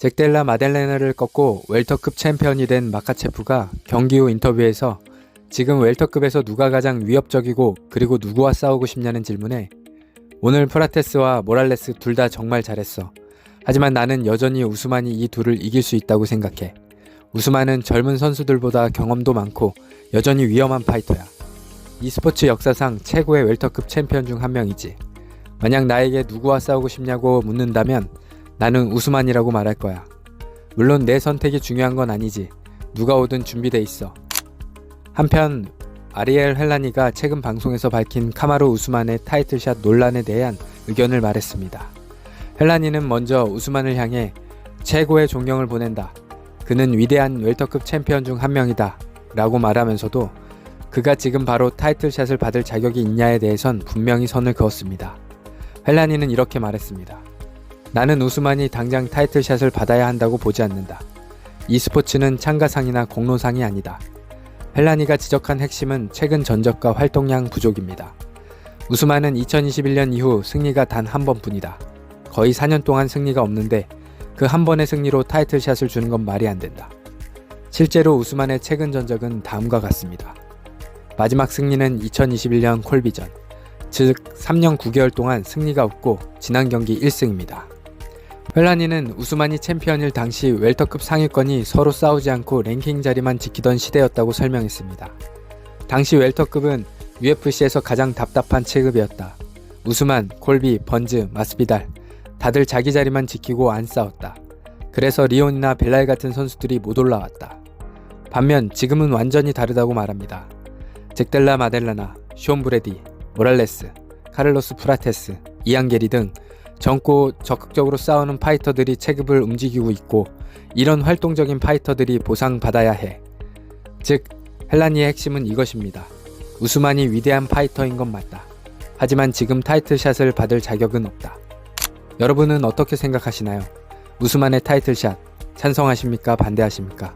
잭델라 마델레나를 꺾고 웰터급 챔피언이 된 마카체프가 경기 후 인터뷰에서 지금 웰터급에서 누가 가장 위협적이고 그리고 누구와 싸우고 싶냐는 질문에 오늘 프라테스와 모랄레스 둘 다 정말 잘했어. 하지만 나는 여전히 우스만이 이 둘을 이길 수 있다고 생각해. 우스만은 젊은 선수들보다 경험도 많고 여전히 위험한 파이터야. e스포츠 역사상 최고의 웰터급 챔피언 중 한 명이지. 만약 나에게 누구와 싸우고 싶냐고 묻는다면 나는 우스만이라고 말할 거야. 물론 내 선택이 중요한 건 아니지. 누가 오든 준비돼 있어. 한편 아리엘 헬라니가 최근 방송에서 밝힌 카마루 우스만의 타이틀샷 논란에 대한 의견을 말했습니다. 헬라니는 먼저 우스만을 향해 최고의 존경을 보낸다. 그는 위대한 웰터급 챔피언 중 한 명이다. 라고 말하면서도 그가 지금 바로 타이틀샷을 받을 자격이 있냐에 대해선 분명히 선을 그었습니다. 헬라니는 이렇게 말했습니다. 나는 우스만이 당장 타이틀샷을 받아야 한다고 보지 않는다. e스포츠는 참가상이나 공로상이 아니다. 헬라니가 지적한 핵심은 최근 전적과 활동량 부족입니다. 우스만은 2021년 이후 승리가 단 한 번뿐이다. 거의 4년 동안 승리가 없는데 그 한 번의 승리로 타이틀샷을 주는 건 말이 안 된다. 실제로 우스만의 최근 전적은 다음과 같습니다. 마지막 승리는 2021년 콜비전, 즉 3년 9개월 동안 승리가 없고 지난 경기 1승입니다. 헬라니는 우스만이 챔피언일 당시 웰터급 상위권이 서로 싸우지 않고 랭킹 자리만 지키던 시대였다고 설명했습니다. 당시 웰터급은 UFC에서 가장 답답한 체급이었다. 우스만, 콜비, 번즈, 마스비달 다들 자기 자리만 지키고 안 싸웠다. 그래서 리온이나 벨랄 같은 선수들이 못 올라왔다. 반면 지금은 완전히 다르다고 말합니다. 잭델라 마델라나, 쇼온 브레디, 모랄레스, 카를로스 프라테스, 이안게리 등 젊고 적극적으로 싸우는 파이터들이 체급을 움직이고 있고 이런 활동적인 파이터들이 보상받아야 해. 즉, 헬라니의 핵심은 이것입니다. 우스만이 위대한 파이터인 건 맞다. 하지만 지금 타이틀샷을 받을 자격은 없다. 여러분은 어떻게 생각하시나요? 우스만의 타이틀샷 찬성하십니까? 반대하십니까?